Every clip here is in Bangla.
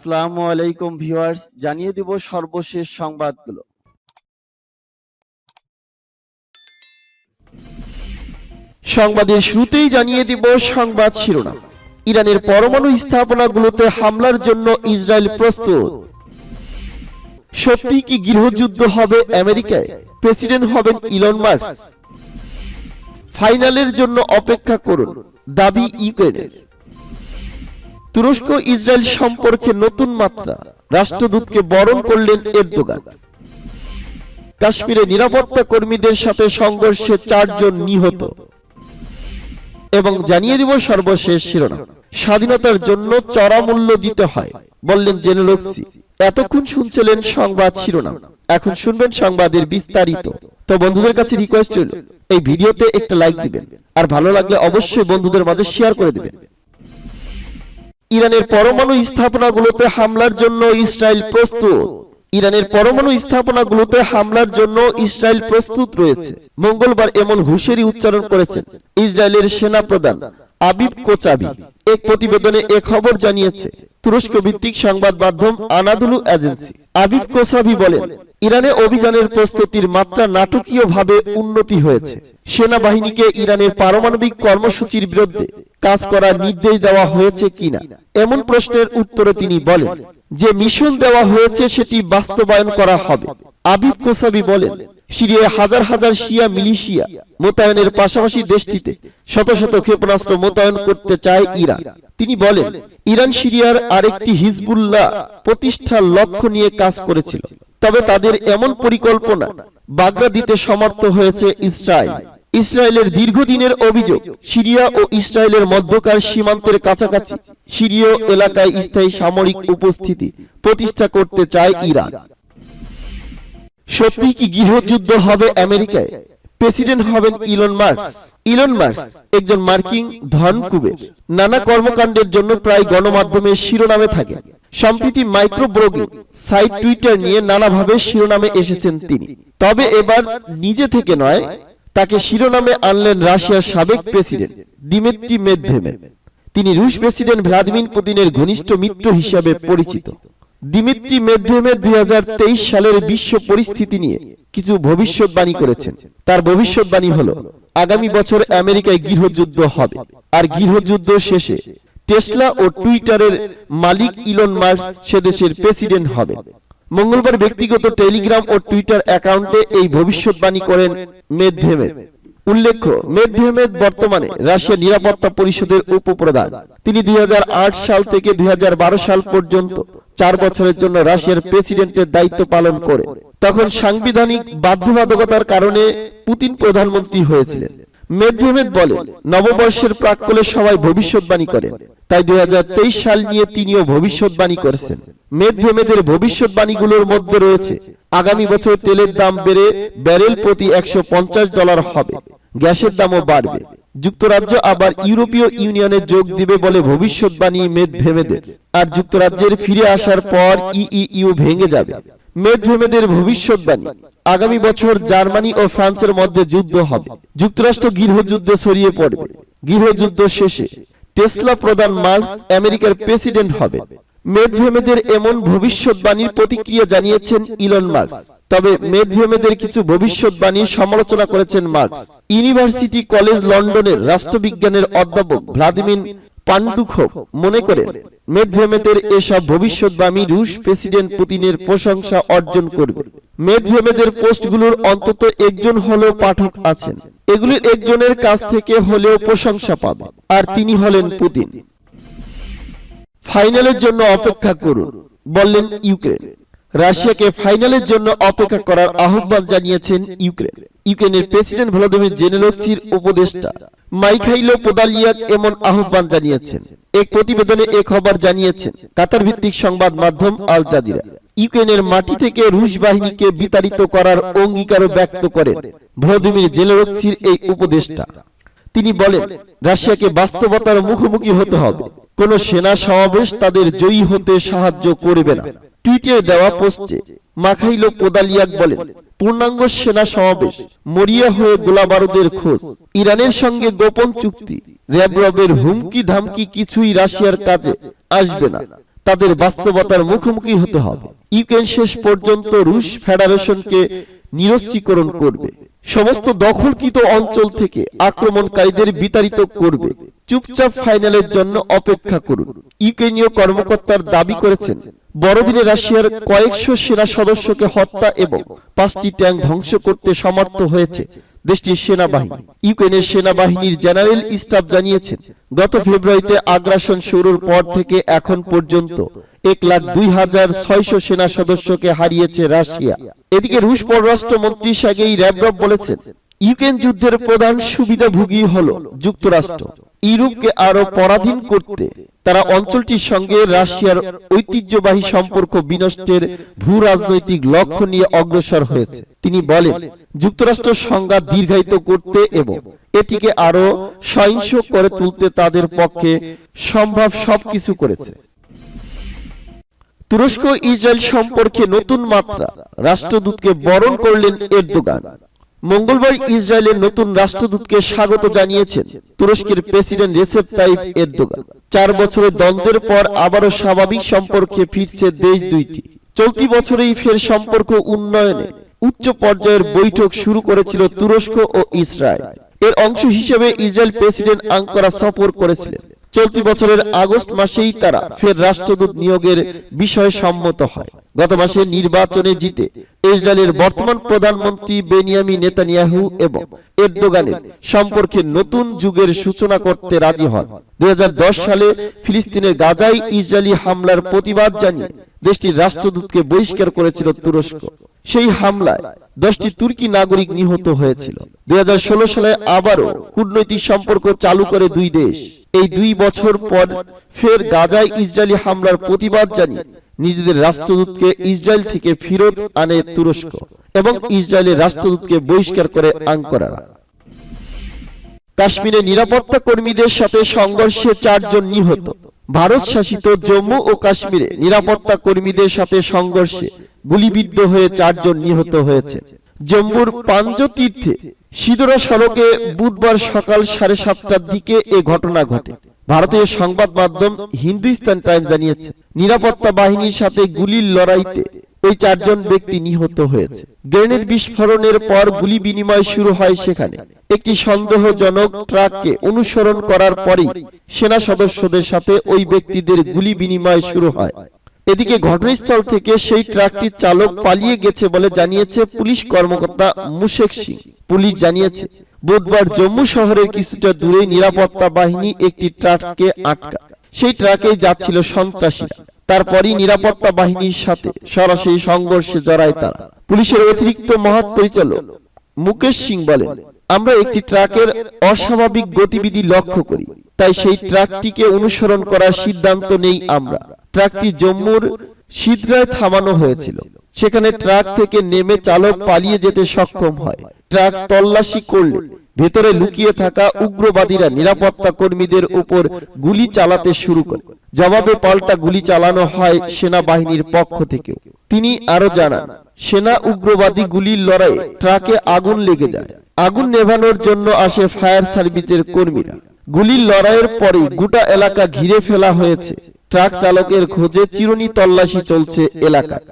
আসসালামু আলাইকুম ভিউয়ার্স, জানিয়ে দিব সর্বশেষ সংবাদগুলো। সংবাদের শুরুতেই জানিয়ে দিব সংবাদ শিরোনাম। ইরানের পরমাণু স্থাপনাগুলোতে হামলার জন্য ইসরায়েল প্রস্তুত। সত্যি কি গৃহযুদ্ধ হবে আমেরিকায়? প্রেসিডেন্ট হবেন ইলন মার্কস ফাইনালের জন্য অপেক্ষা করুন, দাবি ইউক্রেনের। তুরস্ক ইসরায়েল সম্পর্কে নতুন মাত্রা। রাষ্ট্রদূতকে বরণ করলেন এরদোগান। কাশ্মীরে নিরাপত্তা কর্মীদের সাথে সংঘর্ষে চারজন নিহত। এবং জানিয়ে দিব সর্বশেষ শিরোনাম। স্বাধীনতার জন্য চড়া মূল্য দিতে হয়, বললেন জেনেলক্সি এতক্ষণ শুনছিলেন সংবাদ শিরোনাম। এখন শুনবেন সংবাদের বিস্তারিত। তো বন্ধুদের কাছে রিকোয়েস্ট এই ভিডিওতে একটা লাইক দিবেন। আর ভালো লাগলে অবশ্যই বন্ধুদের মাঝে শেয়ার করে দিবেন। ইরানের পরমাণু স্থাপনাগুলোতে হামলার জন্য ইসরায়েল প্রস্তুত। ইরানের পরমাণু স্থাপনাগুলোতে হামলার জন্য ইসরায়েল প্রস্তুত রয়েছে। মঙ্গলবার এমন হুঁশিয়ারি উচ্চারণ করেছেন ইসরায়েলের সেনা প্রধান আবিব কোচাবি। এক প্রতিবেদনে এ খবর জানিয়েছে। তুরস্ক ভিত্তিক সংবাদ মাধ্যম আনাদুলু এজেন্সি। আবিব কোসাভি বলেন, ইরানে অভিযানের প্রস্তুতির মাত্রা নাটকীয়ভাবে উন্নতি হয়েছে। সেনাবাহিনীকে ইরানের পারমাণবিক কর্মসূচির বিরুদ্ধে কাজ করার নির্দেশ দেওয়া হয়েছে কিনা, এমন প্রশ্নের উত্তরে তিনি বলেন, যে মিশন দেওয়া হয়েছে সেটি বাস্তবায়ন করা হবে। আবিব কোসাবি বলেন সিরিয়ায় হাজার হাজার শিয়া মিলিশিয়া মোতায়েনের পাশাপাশি দেশটিতে শত শত ক্ষেপণাস্ত্র মোতায়েন করতে চায় ইরান। তিনি বলেন, ইরান সিরিয়ার আরেকটি হিজবুল্লাহ প্রতিষ্ঠার লক্ষ্য নিয়ে কাজ করেছিল। তবে তাদের এমন পরিকল্পনা বাগড়া দিতে সমর্থ হয়েছে ইসরায়েল। ইসরায়েলের দীর্ঘদিনের অভিযোগ, সিরিয়া ও ইসরায়েলের মধ্যকার সীমান্তের কাছাকাছি সিরীয় এলাকায় স্থায়ী সামরিক উপস্থিতি প্রতিষ্ঠা করতে চায় ইরান। সত্যি কি গৃহযুদ্ধ হবে আমেরিকায়? প্রেসিডেন্ট হবেন ইলন মার্কস ইলন মার্কস একজন মার্কিন ধন কুবের। নানা কর্মকাণ্ডের জন্য প্রায় গণমাধ্যমের শিরোনামে থাকে। সম্প্রতি মাইক্রো ব্লগিং সাইট টুইটার নিয়ে নানাভাবে শিরোনামে এসেছেন তিনি। তবে এবার নিজে থেকে নয়, তাকে শিরোনামে আনলেন রাশিয়ার সাবেক প্রেসিডেন্ট দিমিত্রি মেদভেমেভ তিনি রুশ প্রেসিডেন্ট ভ্লাদিমির পুতিনের ঘনিষ্ঠ মিত্র হিসাবে পরিচিত। দিমিত্রি মেদভেমেভ দুই সালের বিশ্ব পরিস্থিতি নিয়ে কিছু ভবিষ্যৎবাণী করেছেন। তার ভবিষ্যৎবাণী হল, আগামী বছর আমেরিকায় গৃহযুদ্ধ হবে। আর গৃহযুদ্ধ শেষে টেসলা ও টুইটারের মালিক ইলন মার্কস সে দেশের প্রেসিডেন্ট হবে। মঙ্গলবার ব্যক্তিগত টেলিগ্রাম ও টুইটার অ্যাকাউন্টে এই ভবিষ্যৎবাণী করেন মেদভেমেভ উল্লেখ্য মেদভেমেভ বর্তমানে রাশিয়া নিরাপত্তা পরিষদের উপপ্রধান। তিনি দুই হাজার আট সাল থেকে দুই হাজার বারো সাল পর্যন্ত চার বছরের জন্য রাশিয়ার প্রেসিডেন্টের দায়িত্ব পালন করে। তখন সাংবিধানিক বাধ্যবাধকতার কারণে পুতিন প্রধানমন্ত্রী হয়েছিলেন। মেদভেমেভ বলেন নববর্ষের প্রাক্কলে সবাই ভবিষ্যৎবাণী করেন তাই দুই সাল নিয়ে তিনিও ভবিষ্যৎবাণী করেছেন। মেদভেমেদের ভবিষ্যৎবাণীগুলোর মধ্যে রয়েছে, আগামী বছর তেলের দাম বেড়ে ব্যারেল প্রতি একশো পঞ্চাশ ডলার হবে, গ্যাসের দামও বাড়বে। যুক্তরাজ্য আবার ইউরোপীয় ইউনিয়নে যোগ দিবে বলে ভবিষ্যৎবাণী মেদভেমেদের। আর যুক্তরাজ্যের ফিরে আসার পর ইইউ ভেঙে যাবে। মেদভেমেদের ভবিষ্যৎবাণী। আগামী বছর জার্মানি ও ফ্রান্সের মধ্যে যুদ্ধ হবে। যুক্তরাষ্ট্র গৃহযুদ্ধে ছড়িয়ে পড়বে। গৃহযুদ্ধ শেষে। টেসলা প্রধান মার্কস আমেরিকার প্রেসিডেন্ট হবে। মেদভেমেদের এমন ভবিষ্যৎবাণীর প্রতিক্রিয়া জানিয়েছেন ইলন মার্কস। তবে মেদভেমেদের কিছু ভবিষ্যৎবাণীর সমালোচনা করেছেন মার্কস। ইউনিভার্সিটি কলেজ লন্ডনের রাষ্ট্রবিজ্ঞানের অধ্যাপক ভ্লাদিমির পান্ডুখভ মনে করেন মেদভেমেদের এসব ভবিষ্যৎবাণী রুশ প্রেসিডেন্ট পুতিনের প্রশংসা অর্জন করবে। মেদভেমেদের পোস্টগুলোর অন্তত একজন হলেও পাঠক আছেন। এগুলির একজনের কাছ থেকে হলেও প্রশংসা পাবে, আর তিনি হলেন পুতিন। ফাইনালের জন্য অপেক্ষা করুন, বললেন ইউক্রেন। রাশিয়াকে ফাইনালের জন্য অপেক্ষা করার আহ্বান জানিয়েছেন ইউক্রেন। ইউক্রেনের প্রেসিডেন্ট ভলোদিমির জেনেলক্সির উপদেষ্টা মাইখাইলো পোদালিয়াক এমন আহ্বান জানিয়েছেন। এক প্রতিবেদনে এ খবর জানিয়েছেন কাতার ভিত্তিক সংবাদ মাধ্যম আল জাজিরা। ইউক্রেনের মাটি থেকে রুশ বাহিনীকে বিতাড়িত করার অঙ্গীকারও ব্যক্ত করেন ভলোদিমির জেনেলক্সির এই উপদেষ্টা। তিনি বলেন, রাশিয়াকে বাস্তবতার মুখোমুখি হতে হবে। কোন সেনা সমাবেশ তাদের জয়ী হতে সাহায্য করবে না। টুইটে দেওয়া পোস্টে মাখাইলো পোদালিয়াক বলেন, পূর্ণাঙ্গ সেনা সমাবেশ, মরিয়া হয়ে গোলাবারুদের খোঁজ, ইরানের সঙ্গে গোপন চুক্তি র্যাব রবের হুমকি ধামকি কিছুই রাশিয়ার কাজে আসবে না। তাদের বাস্তবতার মুখোমুখি হতে হবে। ইউক্রেন শেষ পর্যন্ত রুশ ফেডারেশনকে নিরস্ত্রীকরণ করবে। সমস্ত দখলকৃত অঞ্চল থেকে আক্রমণকারীদের বিতাড়িত করবে। চুপচাপ ফাইনালের জন্য অপেক্ষা করুন। ইউক্রেনীয় কর্মকর্তার দাবি করেছেন বড়দিনে রাশিয়ার কয়েকশো সেনা সদস্যকে হত্যা এবং পাঁচটি ট্যাঙ্ক ধ্বংস করতে সমর্থ হয়েছে দেশটির সেনাবাহিনী। ইউক্রেনের সেনাবাহিনীর জেনারেল স্টাফ জানিয়েছেন গত ফেব্রুয়ারিতে আগ্রাসন শুরুর পর থেকে এখন পর্যন্ত এক লাখ দুই হাজার ছয়শো সেনা সদস্যকে হারিয়েছে রাশিয়া। এদিকে রুশ পররাষ্ট্রমন্ত্রী সাগেই র্যাবরব বলেছেন, ইউক্রেন যুদ্ধের প্রধান সুবিধাভোগী হল যুক্তরাষ্ট্র। ইউরোপকে আরও পরাধীন করতে তারা অঞ্চলটির সঙ্গে রাশিয়ার ঐতিহ্যবাহী সম্পর্ক বিনষ্টের ভূ রাজনৈতিক লক্ষ্য নিয়ে অগ্রসর হয়েছে। তিনি বলেন, যুক্তরাষ্ট্র সংঘাত দীর্ঘায়িত করতে এবং এটিকে আরও সহিংস করে তুলতে তাদের পক্ষে সম্ভব সবকিছু করেছে। তুরস্ক ইসরায়েল সম্পর্কে নতুন মাত্রা। রাষ্ট্রদূতকে বরণ করলেন এরদোগান। মঙ্গলবার ইসরায়েলের নতুন রাষ্ট্রদূতকে স্বাগত জানিয়েছেন তুরস্কের প্রেসিডেন্ট রেসেপ তাইপ এরদোগান। চার বছরের দ্বন্দ্বের পর আবারও স্বাভাবিক সম্পর্কে ফিরছে দেশ দুইটি। চলতি বছরেই ফের সম্পর্ক উন্নয়নে উচ্চ পর্যায়ের বৈঠক শুরু করেছিল তুরস্ক ও ইসরায়েল। এর অংশ হিসেবে ইসরায়েল প্রেসিডেন্ট আঙ্কারা সফর করেছিলেন। চলতি বছরের আগস্ট মাসেই তারা ফের রাষ্ট্রদূত নিয়োগের বিষয়ে সম্মত হয়। গত মাসে নির্বাচনে জিতে ইসরায়েলের বর্তমান প্রধানমন্ত্রী বেনিয়ামি নেতানিয়াহু এবং এরদোগানের সম্পর্কে নতুন যুগের সূচনা করতে রাজি হন। দু হাজার দশ সালে ফিলিস্তিনের গাজায় ইসরায়েলি হামলার প্রতিবাদ জানিয়ে দেশটির রাষ্ট্রদূতকে বহিষ্কার করেছিল তুরস্ক। সেই হামলায় দশটি তুর্কি নাগরিক নিহত হয়েছিল। দুই সালে আবারও কূটনৈতিক সম্পর্ক চালু করে দুই দেশ। এই দুই বছর পর ফের গাজায় ইসরায়েলি হামলার প্রতিবাদ জানিয়ে নিজেদের রাষ্ট্রদূতকে ইসরায়েল থেকে ফেরত আনে তুরস্ক এবং ইসরায়েলের রাষ্ট্রদূতকে বহিষ্কার করে আঙ্করারা। কাশ্মীরে নিরাপত্তা কর্মীদের সাথে সংঘর্ষে চারজন নিহত। ভারত শাসিত জম্মু ও কাশ্মীরে নিরাপত্তা কর্মীদের সাথে সংঘর্ষে গুলিবিদ্ধ হয়ে চারজন নিহত হয়েছে। জম্মুর পাঞ্জতীর্থে সিদরা সড়কে বুধবার সকাল সাড়ে সাতটার দিকে এ ঘটনা ঘটে। ভারতীয় সংবাদ মাধ্যম হিন্দুস্তান টাইম জানিয়েছে নিরাপত্তা বাহিনীর সাথে গুলির লড়াইতে ওই চারজন ব্যক্তি নিহত হয়েছে। গ্রেনেড বিস্ফোরণের পর গুলি বিনিময় শুরু হয় সেখানে। একটি সন্দেহজনক ট্রাককে অনুসরণ করার পরেই সেনা সদস্যদের সাথে ওই ব্যক্তিদের গুলি বিনিময় শুরু হয়। এদিকে ঘটনাস্থল থেকে সেই ট্রাকটির চালক পালিয়ে গেছে বলে জানিয়েছে পুলিশ কর্মকর্তা মুশেক সিং। পুলিশ জানিয়েছে, বুধবার জম্মু শহরের কিছুটা দূরে নিরাপত্তা বাহিনী একটি ট্রাককে আটকা সেই ট্রাকেই যাচ্ছিল সন্ত্রাসীরা। তারপরই নিরাপত্তা বাহিনীর সাথে সরাসরি সংঘর্ষে জড়ায় তারা। পুলিশের অতিরিক্ত মহাত পরিচালক মুকেশ সিং বলেন আমরা একটি ট্রাকের অস্বাভাবিক গতিবিধি লক্ষ্য করি। তাই সেই ট্রাকটিকে অনুসরণ করার সিদ্ধান্ত নেই আমরা। ট্রাকটি জম্মুর সিদ্রায় থামানো হয়েছিল। সেখানে ট্রাক থেকে নেমে চালক পালিয়ে যেতে সক্ষম হয়। ট্রাক তল্লাশি করলে ভেতরে লুকিয়ে থাকা উগ্রবাদীরা নিরাপত্তা কর্মীদের উপর গুলি চালাতে শুরু করে। জবাবে পাল্টা গুলি চালানো হয় সেনাবাহিনীর পক্ষ থেকেও তিনি আরও জানান সেনা উগ্রবাদী গুলির লড়াইয়ে ট্রাকে আগুন লেগে যায়। আগুন নেভানোর জন্য আসে ফায়ার সার্ভিসের কর্মীরা। গুলির লড়াইয়ের পরে গোটা এলাকা ঘিরে ফেলা হয়েছে। ট্রাক চালকের খোঁজে চিরুনি তল্লাশি চলছে এলাকায়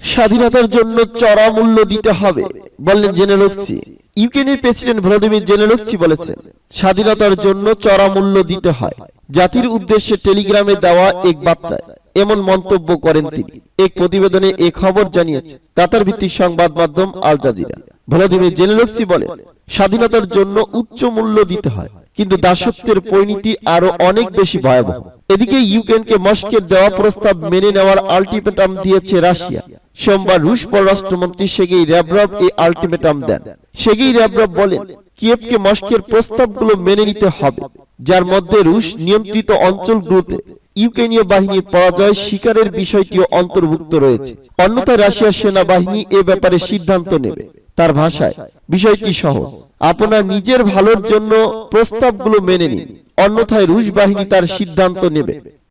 স্বাধীনতার জন্য চড়া মূল্য দিতে হবে। বললেন জেনেলক্সি। ইউক্রেনের প্রেসিডেন্ট ভ্লাদিমির জেনেলক্সি বলেছেন, স্বাধীনতার জন্য চড়া মূল্য দিতে হয়। জাতির উদ্দেশ্যে টেলিগ্রামে দেওয়া এক বার্তায় এমন মন্তব্য করেন তিনি। এক প্রতিবেদনে এ খবর জানিয়েছে, কাতার ভিত্তিক সংবাদ মাধ্যম আল জাজিরা। ভ্লাদিমির জেনেলক্সি বলেন, স্বাধীনতার জন্য উচ্চ মূল্য দিতে হয়, কিন্তু দাসত্বের পরিণতি আরও অনেক বেশি ভয়াবহ। এদিকে ইউক্রেনকে মস্কের দেওয়া প্রস্তাব মেনে নেওয়ার আলটিমেটাম দিয়েছে রাশিয়া। সোমবার রুশ পররাষ্ট্রমন্ত্রী সেগেই র্যাবরব এই আলটিমেটাম দেন। সেগেই র্যাবরব বলেন, কিয়েভকে মস্কের প্রস্তাবগুলো মেনে নিতে হবে, যার মধ্যে রুশ নিয়ন্ত্রিত অঞ্চলগুলোতে ইউক্রেনীয় বাহিনীর পরাজয় স্বীকারের বিষয়টিও অন্তর্ভুক্ত রয়েছে। অন্যথায় রাশিয়ার সেনাবাহিনী এ ব্যাপারে সিদ্ধান্ত নেবে। তার ভাষায়, বিষয়টি সহজ, আপনার নিজের ভালোর জন্য প্রস্তাবগুলো মেনে নিন। অন্যথায় রুশ বাহিনী তার সিদ্ধান্ত নেবে।